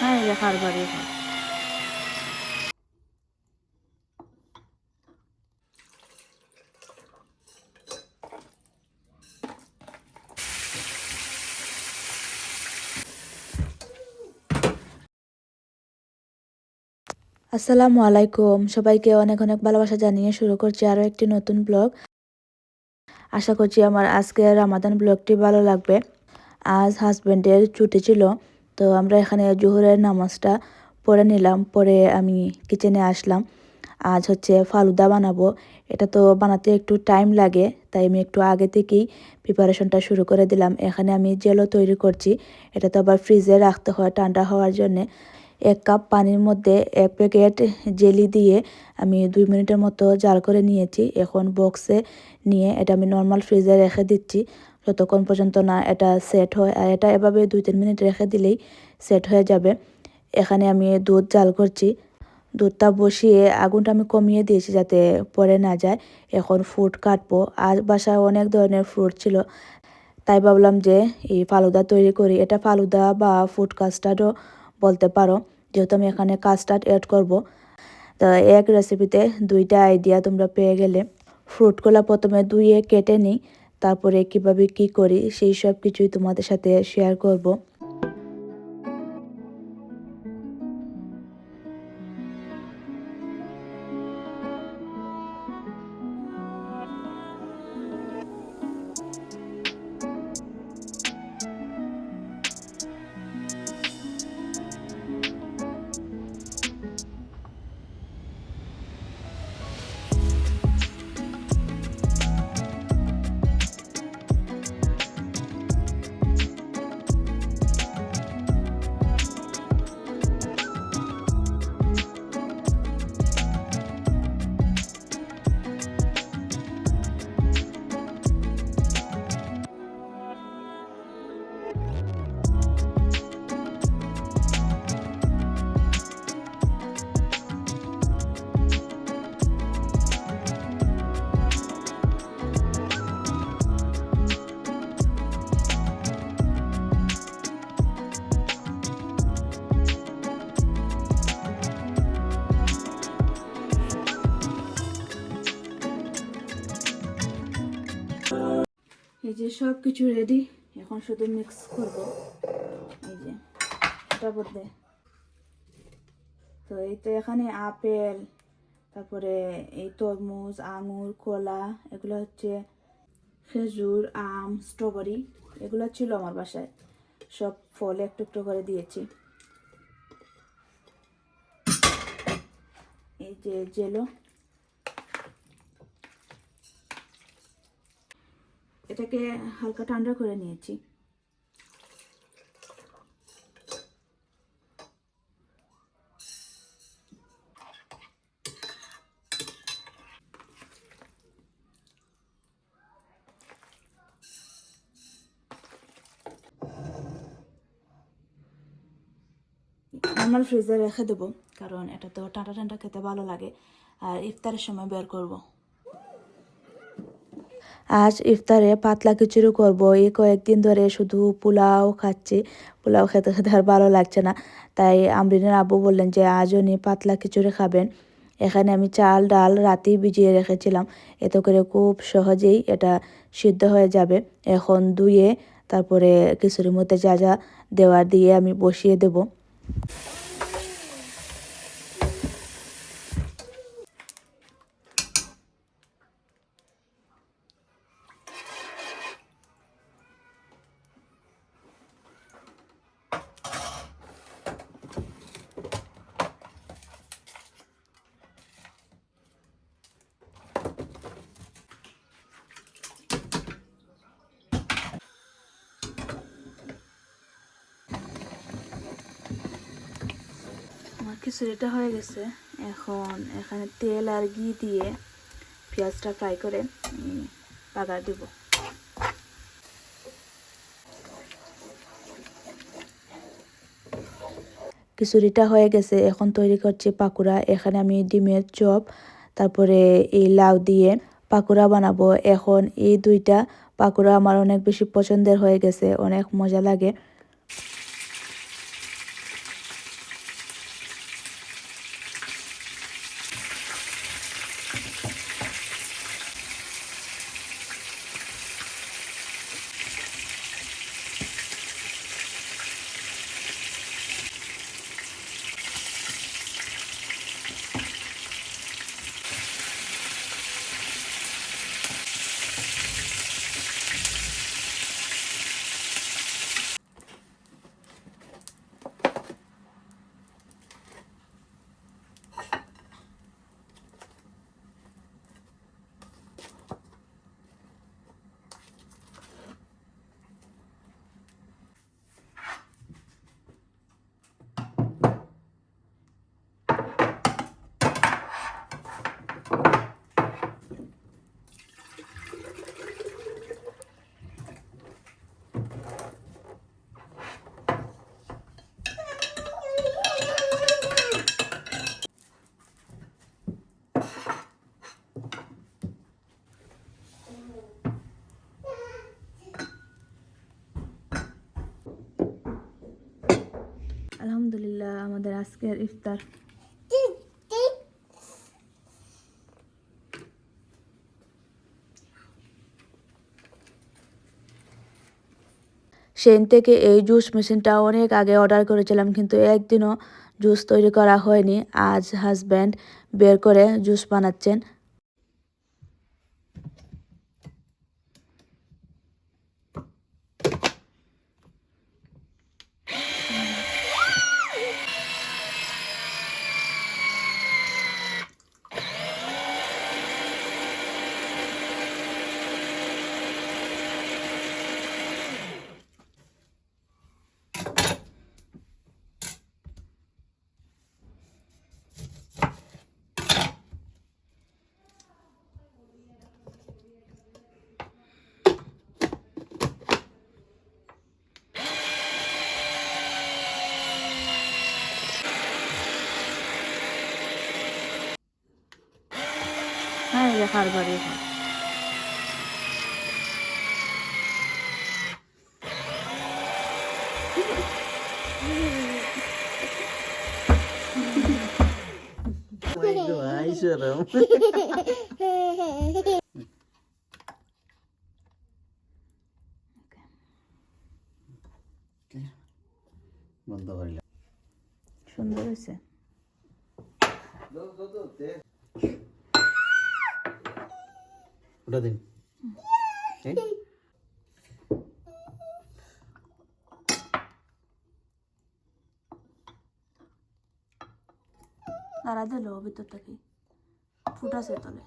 হ্যাঁ আসসালামু আলাইকুম। সবাইকে অনেক অনেক ভালোবাসা জানিয়ে শুরু করছি আরও একটি নতুন ব্লগ। আশা করছি আমার আজকের রামাদান ব্লগটি ভালো লাগবে। আজ হাজব্যান্ডের ছুটি ছিল। তো আমরা এখানে জোহরের নামাজটা পড়ে নিলাম, পরে আমি কিচেনে আসলাম। আজ হচ্ছে ফালুদা বানাবো। এটা তো বানাতে একটু টাইম লাগে, তাই আমি একটু আগে থেকেই প্রিপারেশনটা শুরু করে দিলাম। এখানে আমি জেলও তৈরি করছি। এটা তো আবার ফ্রিজে রাখতে হয় ঠান্ডা হওয়ার জন্যে। এক কাপ পানির মধ্যে এক প্যাকেট জেলি দিয়ে আমি দুই মিনিটের মতো জাল করে নিয়েছি। এখন বক্সে নিয়ে এটা আমি নর্মাল ফ্রিজে রেখে দিচ্ছি। যতক্ষণ পর্যন্ত না এটা সেট হয় আর এটা এভাবে দুই তিন মিনিট রেখে দিলেই সেট হয়ে যাবে। এখানে আমি দুধ জাল করছি। দুধটা বসিয়ে আগুনটা আমি কমিয়ে দিয়েছি যাতে পরে না যায়। এখন ফ্রুট কাটবো। আর বাসায় অনেক ধরনের ফ্রুট ছিল। তাই ভাবলাম যে এই ফালুদা তৈরি করি। এটা ফালুদা বা ফুড কাস্টার্ডও বলতে পারো। যেহেতু আমি এখানে কাস্টার্ড অ্যাড করব। তো এক রেসিপিতে দুইটা আইডিয়া তোমরা পেয়ে গেলে। ফ্রুটগুলো প্রথমে ধুয়ে কেটে নিই। তারপরে কীভাবে কি করি সেই সব কিছুই তোমাদের সাথে শেয়ার করব। যে সব কিছু রেডি এখন শুধু মিক্স করব। এই যে, এটা বদলে। তো এই তো এখানে আপেল, তারপরে এই তরমুজ, আঙুর, কলা, এগুলো হচ্ছে খেজুর, আম স্ট্রবেরি এগুলো ছিল আমার বাসায়। সব ফল একটু একটু করে দিয়েছি। এই যে জেলো এটাকে হালকা ঠান্ডা করে নিয়েছি। নর্মাল ফ্রিজে রেখে দেবো, কারণ এটা তো ঠান্ডা ঠান্ডা খেতে ভালো লাগে। আর ইফতারের সময় বের করব। আজ ইফতারে পাতলা খিচুড়ি করব। এই কয়েকদিন ধরে শুধু পোলাও খাচ্ছি। পোলাও খেতে খেতে আর ভালো লাগছে না। তাই আমরিনের আব্বু বললেন যে আজ উনি পাতলা খিচুড়ি খাবেন। এখানে আমি চাল, ডাল রাতেই ভিজিয়ে রেখেছিলাম। এতে করে খুব সহজেই এটা সিদ্ধ হয়ে যাবে। এখন ধুয়ে তারপরে খিচুড়ির মধ্যে যা যা দেওয়ার দিয়ে আমি বসিয়ে দেবো। খিচুড়িটা হয়ে গেছে। এখন এখানে তেল আর ঘি দিয়ে পেঁয়াজটা ফ্রাই করে বাগার দিব। খিচুড়িটা হয়ে গেছে, এখন তৈরি করছি পাকুড়া। এখানে আমি ডিমের চপ, তারপরে এই লাউ দিয়ে পাকুড়া বানাবো। এখন এই দুইটা পাকুড়া আমার অনেক বেশি পছন্দের হয়ে গেছে, অনেক মজা লাগে। আলহামদুলিল্লাহ, আমাদের আজকের ইফতার। সেন থেকে এই জুস মেশিনটা অনেক আগে অর্ডার করেছিলাম, কিন্তু একদিনও জুস তৈরি করা হয়নি। আজ হাজব্যান্ড বের করে জুস বানাচ্ছেন হ্যাঁ দেখার বাড়ি। বন্ধ করিলাম। সুন্দর হয়েছে। ওটা দিন। আর আদে লো ভিতর থেকে ফুটাছে তলে।